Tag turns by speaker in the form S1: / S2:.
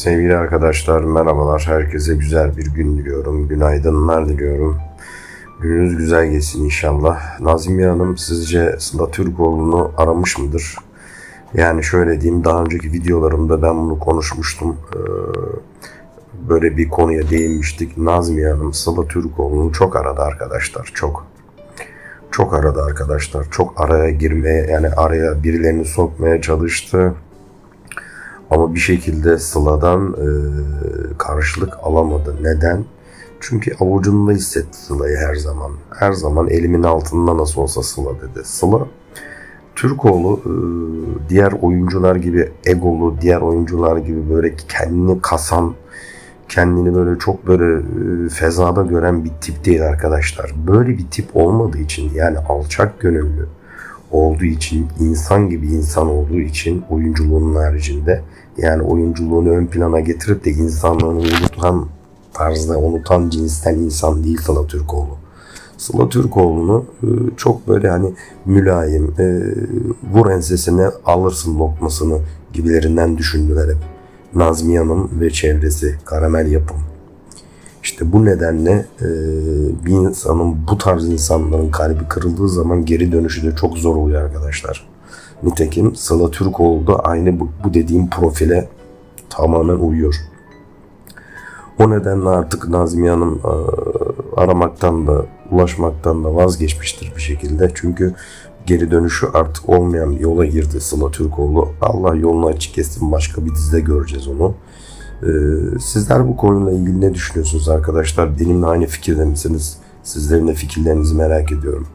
S1: Sevgili arkadaşlar merhabalar. Herkese güzel bir gün diliyorum. Günaydınlar diliyorum. Gününüz güzel geçsin inşallah. Nazmiye Hanım sizce Sıla Türkoğlu'nu aramış mıdır? Yani şöyle diyeyim daha önceki videolarımda ben bunu konuşmuştum. Ee, Böyle bir konuya değinmiştik. Nazmiye Hanım Sıla Türkoğlu'nu çok aradı arkadaşlar. Çok. Çok aradı arkadaşlar. Çok araya girmeye yani araya birilerini sokmaya çalıştı. Ama bir şekilde Sıla'dan e, karşılık alamadı. Neden? Çünkü avucunda hissetti Sıla'yı her zaman. Her zaman elimin altında nasıl olsa Sıla dedi. Sıla Türkoğlu e, diğer oyuncular gibi egolu, diğer oyuncular gibi böyle kendini kasan, kendini böyle çok böyle e, fezada gören bir tip değil arkadaşlar. Böyle bir tip olmadığı için yani alçak gönüllü olduğu için, insan gibi insan olduğu için oyunculuğunun haricinde yani oyunculuğunu ön plana getirip de insanlığını unutan tarzda, unutan cinsten insan değil Sıla Türkoğlu. Sıla Türkoğlu'nu e, çok böyle hani mülayim, e, vur ensesine alırsın lokmasını gibilerinden düşündüler hep. Nazmiye Hanım ve çevresi, karamel yapım. İşte bu nedenle e, bir insanın bu tarz insanların kalbi kırıldığı zaman geri dönüşü de çok zor oluyor arkadaşlar. Nitekim Sıla Türkoğlu da aynı bu, bu dediğim profile tamamen uyuyor. O nedenle artık Nazmiye Hanım e, aramaktan da ulaşmaktan da vazgeçmiştir bir şekilde. Çünkü geri dönüşü artık olmayan bir yola girdi Sıla Türkoğlu. Allah yolunu açık etsin başka bir dizide göreceğiz onu. Ee, sizler bu konuyla ilgili ne düşünüyorsunuz arkadaşlar? Benimle aynı fikirde misiniz? Sizlerin de fikirlerinizi merak ediyorum.